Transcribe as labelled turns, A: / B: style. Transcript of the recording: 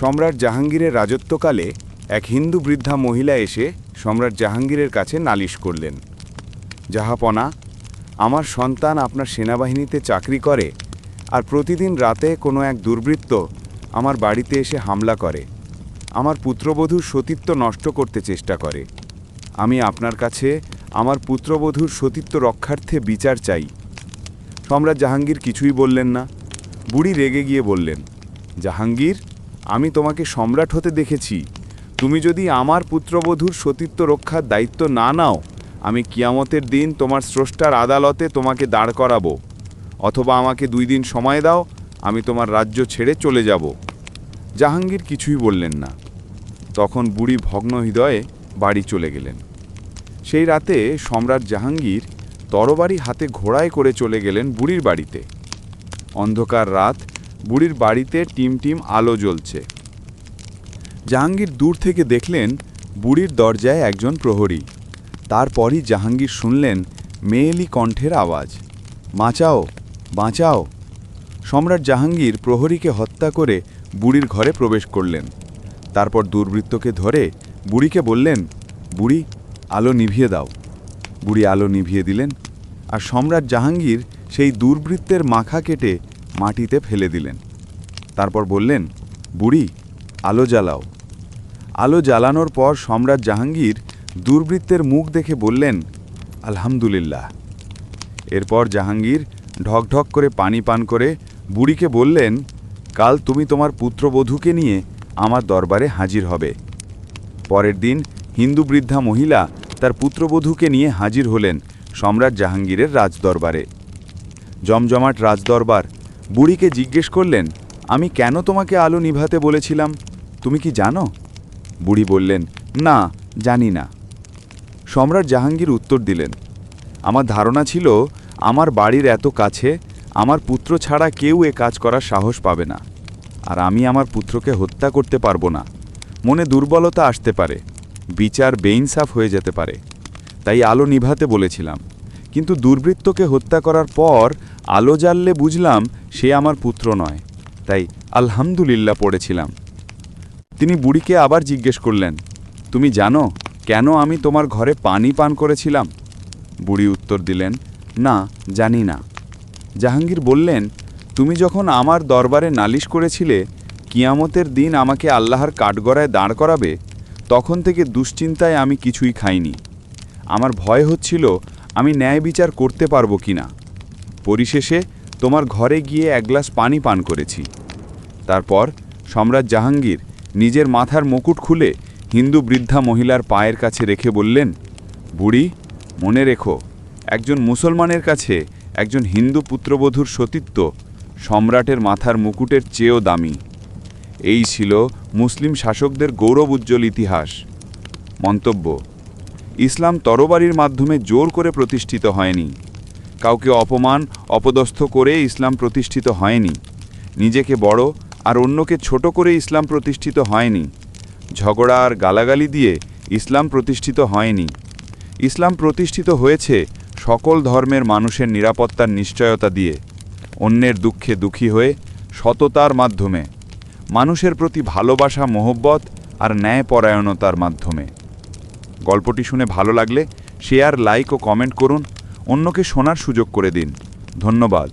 A: সম্রাট জাহাঙ্গীরের রাজত্বকালে এক হিন্দু বৃদ্ধা মহিলা এসে সম্রাট জাহাঙ্গীরের কাছে নালিশ করলেন। জাহাপনা, আমার সন্তান আপনার সেনাবাহিনীতে চাকরি করে আর প্রতিদিন রাতে কোনো এক দুর্বৃত্ত আমার বাড়িতে এসে হামলা করে। আমার পুত্রবধূর সতীত্ব নষ্ট করতে চেষ্টা করে। আমি আপনার কাছে আমার পুত্রবধূর সতীত্ব রক্ষার্থে বিচার চাই। সম্রাট জাহাঙ্গীর কিছুই বললেন না। বুড়ি রেগে গিয়ে বললেন, জাহাঙ্গীর আমি তোমাকে সম্রাট হতে দেখেছি। তুমি যদি আমার পুত্রবধূর সতীত্ব রক্ষার দায়িত্ব না নাও, আমি কিয়ামতের দিন তোমার স্রষ্টার আদালতে তোমাকে দাঁড় করাবো। অথবা আমাকে দুই দিন সময় দাও, আমি তোমার রাজ্য ছেড়ে চলে যাব। জাহাঙ্গীর কিছুই বললেন না। তখন বুড়ি ভগ্ন হৃদয়ে বাড়ি চলে গেলেন। সেই রাতে সম্রাট জাহাঙ্গীর তরবারি হাতে ঘোড়ায় করে চলে গেলেন বুড়ির বাড়িতে। অন্ধকার রাত বুড়ির বাড়িতে টিম টিম আলো জ্বলছে। জাহাঙ্গীর দূর থেকে দেখলেন বুড়ির দরজায় একজন প্রহরী। তারপরই জাহাঙ্গীর শুনলেন মেয়েলি কণ্ঠের আওয়াজ। বাঁচাও বাঁচাও। সম্রাট জাহাঙ্গীর প্রহরীকে হত্যা করে বুড়ির ঘরে প্রবেশ করলেন। তারপর দুর্বৃত্তকে ধরে বুড়িকে বললেন, বুড়ি, আলো নিভিয়ে দাও। বুড়ি আলো নিভিয়ে দিলেন। আর সম্রাট জাহাঙ্গীর সেই দুর্বৃত্তের মাখা কেটে মাটিতে ফেলে দিলেন। তারপর বললেন, বুড়ি, আলো জ্বালাও। আলো জ্বালানোর পর সম্রাট জাহাঙ্গীর দুর্বৃত্তের মুখ দেখে বললেন, আলহামদুলিল্লাহ। এরপর জাহাঙ্গীর ঢকঢক করে পানি পান করে বুড়িকে বললেন, কাল তুমি তোমার পুত্রবধূকে নিয়ে আমার দরবারে হাজির হবে। পরের দিন হিন্দু বৃদ্ধা মহিলা তার পুত্রবধূকে নিয়ে হাজির হলেন সম্রাট জাহাঙ্গীরের রাজদরবারে। জমজমাট রাজদরবার বুড়িকে জিজ্ঞেস করলেন, আমি কেন তোমাকে আলো নিভাতে বলেছিলাম? তুমি কি জানো? বুড়ি বললেন, না, জানি না। সম্রাট জাহাঙ্গীর উত্তর দিলেন, আমার ধারণা ছিল আমার বাড়ির এত কাছে আমার পুত্র ছাড়া কেউ এ কাজ করার সাহস পাবে না, আর আমি আমার পুত্রকে হত্যা করতে পারব না। মনে দুর্বলতা আসতে পারে, বিচার বেইনসাফ হয়ে যেতে পারে, তাই আলো নিভাতে বলেছিলাম। কিন্তু দুর্বৃত্তকে হত্যা করার পর আলো জ্বাললে বুঝলাম সে আমার পুত্র নয়। তাই আলহামদুলিল্লাহ পড়েছিলাম। তিনি বুড়িকে আবার জিজ্ঞেস করলেন, তুমি জানো কেন আমি তোমার ঘরে পানি পান করেছিলাম? বুড়ি উত্তর দিলেন, না, জানি না। জাহাঙ্গীর বললেন, তুমি যখন আমার দরবারে নালিশ করেছিলে, কিয়ামতের দিন আমাকে আল্লাহর কাঠগড়ায় দাঁড় করাবে, তখন থেকে দুশ্চিন্তায় আমি কিছুই খাইনি। আমার ভয় হচ্ছিল আমি ন্যায় বিচার করতে পারব কি না? পরিশেষে তোমার ঘরে গিয়ে এক গ্লাস পানি পান করেছি। তারপর সম্রাট জাহাঙ্গীর নিজের মাথার মুকুট খুলে হিন্দু বৃদ্ধা মহিলার পায়ের কাছে রেখে বললেন, বুড়ি, মনে রেখো, একজন মুসলমানের কাছে একজন হিন্দু পুত্রবধূর সতীত্ব সম্রাটের মাথার মুকুটের চেয়েও দামি। এই ছিল মুসলিম শাসকদের গৌরব উজ্জ্বল ইতিহাস। মন্তব্য ইসলাম তরবারির মাধ্যমে জোর করে প্রতিষ্ঠিত হয়নি। কাউকে অপমান, অপদস্থ করে ইসলাম প্রতিষ্ঠিত হয়নি। নিজেকে বড় আর অন্যকে ছোট করে ইসলাম প্রতিষ্ঠিত হয়নি। ঝগড়া আর গালাগালি দিয়ে ইসলাম প্রতিষ্ঠিত হয়নি। ইসলাম প্রতিষ্ঠিত হয়েছে সকল ধর্মের মানুষের নিরাপত্তার নিশ্চয়তা দিয়ে, অন্যের দুঃখে দুঃখী হয়ে সততার মাধ্যমে, মানুষের প্রতি ভালোবাসা, মোহব্বত আর ন্যায়পরায়ণতার মাধ্যমে। গল্পটি শুনে ভালো লাগলে শেয়ার লাইক ও কমেন্ট করুন। অন্যকে শোনার সুযোগ করে দিন। ধন্যবাদ।